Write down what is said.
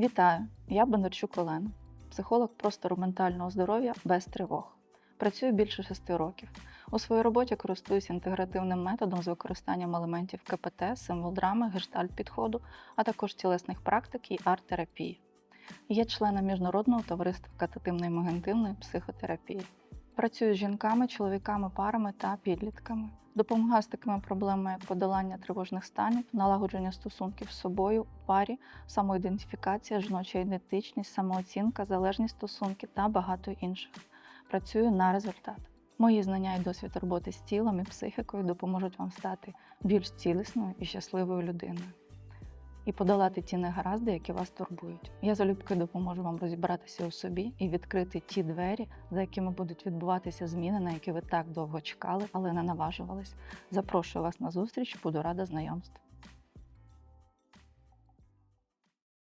Вітаю! Я Бондарчук Олена, психолог простору ментального здоров'я без тривог. Працюю більше шести років. У своїй роботі користуюсь інтегративним методом з використанням елементів КПТ, символ драми, гештальт підходу, а також тілесних практик і арт-терапії. Є членом міжнародного товариства кататимної магентивної психотерапії. Працюю з жінками, чоловіками, парами та підлітками. Допомагаю з такими проблемами, як подолання тривожних станів, налагодження стосунків з собою парі, самоідентифікація, жіноча ідентичність, самооцінка, залежність стосунків та багато інших. Працюю на результат. Мої знання і досвід роботи з тілом і психікою допоможуть вам стати більш цілісною і щасливою людиною і подолати ті негаразди, які вас турбують. Я залюбки допоможу вам розібратися у собі і відкрити ті двері, за якими будуть відбуватися зміни, на які ви так довго чекали, але не наважувались. Запрошую вас на зустріч, буду рада знайомству.